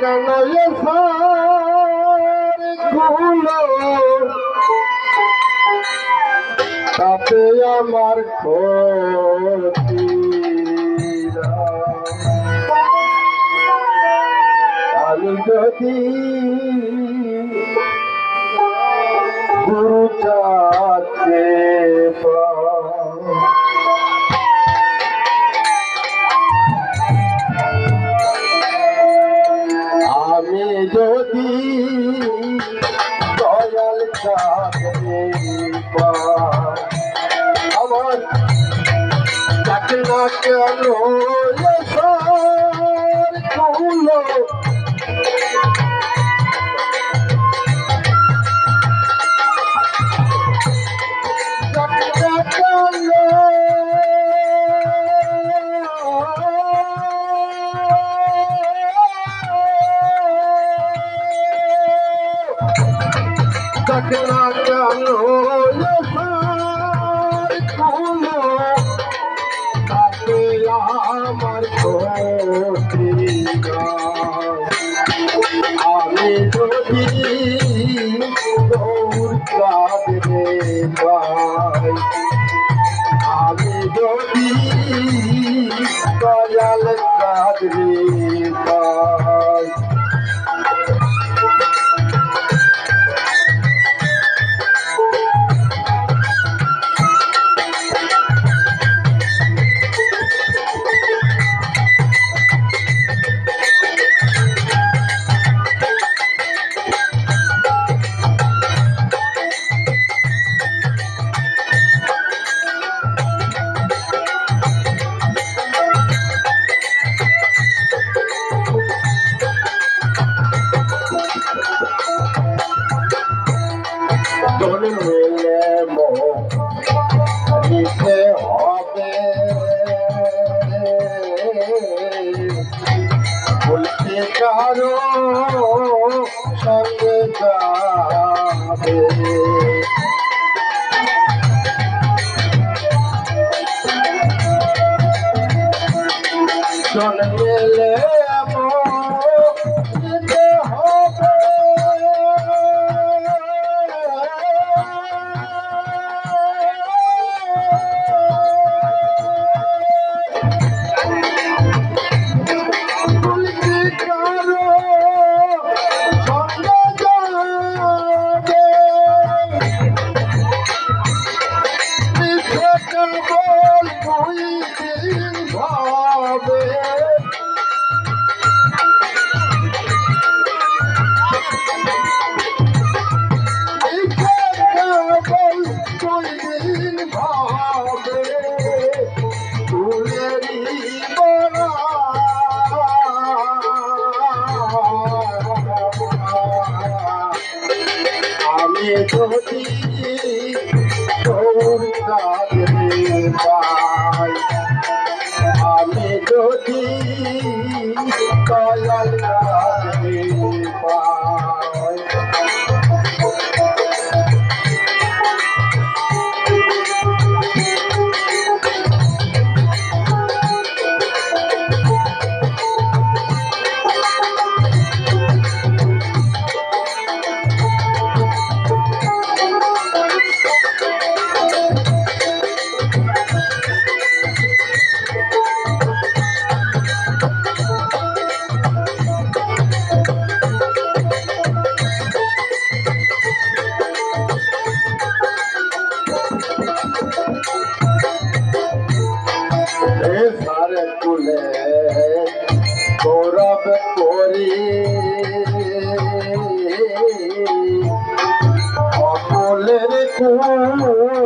কানয় ঘুলো তাতে আমার ক্ষতি আমি যদি আমার তাকে না কেন কারও সঙ্গে যাবে। জন্মেলে আমার যদি তোর কাছে Oh,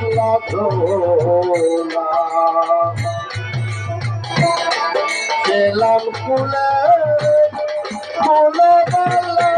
পাতলা দোলা সেলাম কুলে কুলে বালা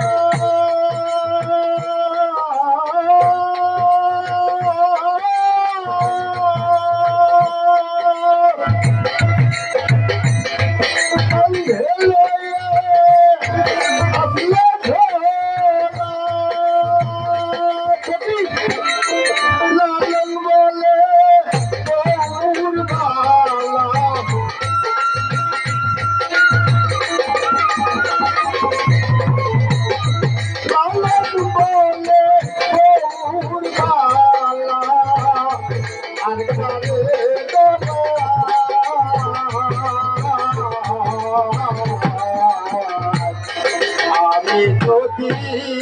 Yeah.